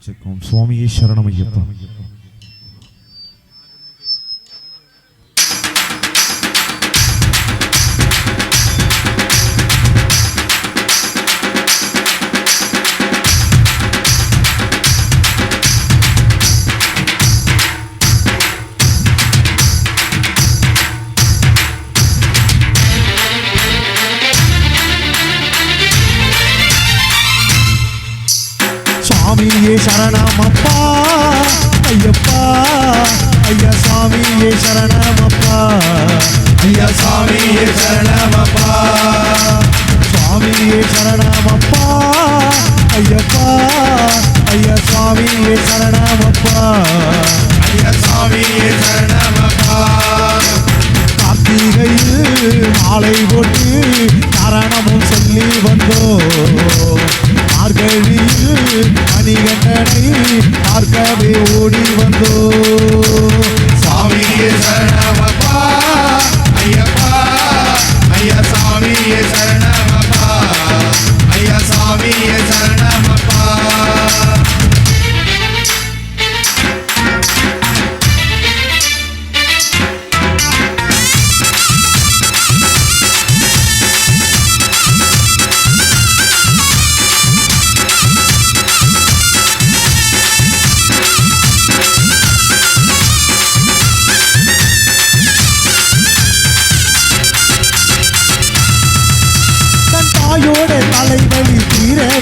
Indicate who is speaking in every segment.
Speaker 1: അർപ്പിച്ചേക്കും. സ്വാമിയെ ശരണമയ്യപ്പ சாமியே சரணம் அப்பா ஐயப்பா ஐயா சாமியே சரணம் அப்பா
Speaker 2: ஐயா சாமியே சரணம்
Speaker 1: அப்பா சாமியே சரணம் அப்பா ஐயப்பா ஐயா சாமியே சரணம் அப்பா
Speaker 2: ஐயா சாமியே சரணம் அப்பா
Speaker 1: கார்த்திகையில் மாலை போட்டு காரணமும் சொல்லி வந்தோ மார்கழி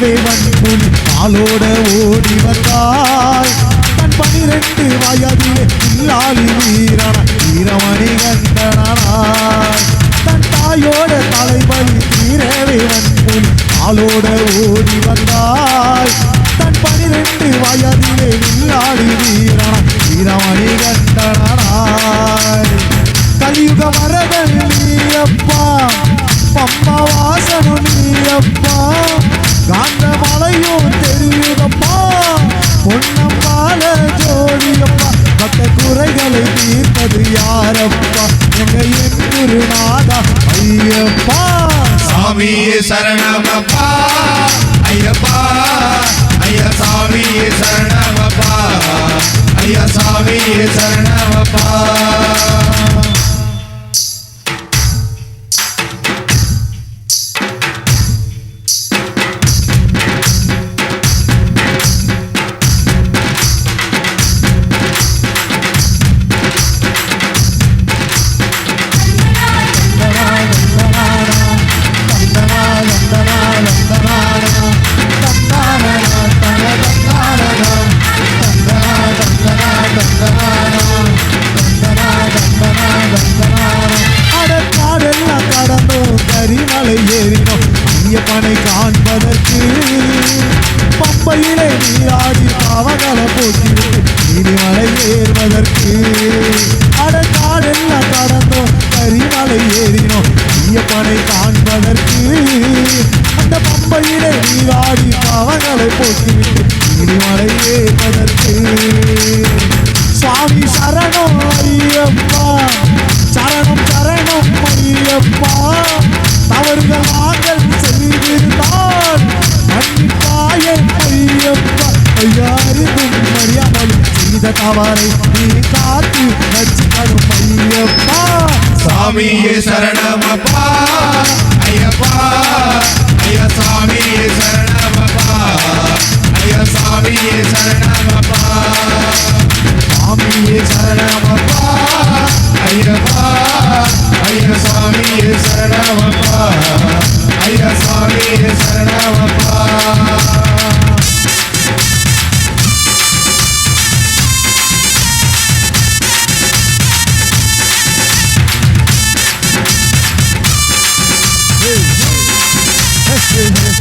Speaker 1: தீரவே வன்புல் காலோட ஓடி வந்தாய். தன் பனிரெண்டு வயதிலே இல்லாளி வீரன வீரமணி கண்டனாய் தன் தாயோட தலைவலி தீரவே வன்புல் காலோட ஓடி வந்தாய். தன் பனிரெண்டு வயதிலே இல்லாளி வீரன வீரமணி கண்டனாய் கலியுக வரதன் நீ அப்பா பம்மா வாசனு நீ அப்பா ஐயப்பா எங்க என் குருநாதா ஐயப்பா
Speaker 2: சாமியே சரணமப்பா. ஐயப்பா ஐயா சாமியே சரணமப்பா. ஐயா சாமியே சரணமப்பா.
Speaker 1: ஆடி நீராடி போக்கி இனிமலை நீதிமலை ஏறுவதற்கு அடக்காடெல்லாம் கடந்தோம் கரிமலை ஏறினோம் ஐயப்பனை காண்பதற்கு. அந்த பம்பையிலே நீராடி பாவங்களை போக்கிவிட்டு இனிமலை ஏறுவதற்கு. செய்த நீ காத்து ரட்சிக்கணும் ஐயப்பா.
Speaker 2: சாமியே சரணமப்பா. ஐயப்பா. ஐயா சாமியே சரணமப்பா. ஐயா சாமியே சரணமப்பா.
Speaker 1: சாமியே
Speaker 2: சரணமப்பா. ஐயப்பா. ஐயா சாமியே சரணமப்பா. ஐயா சாமியே சரணமப்பா.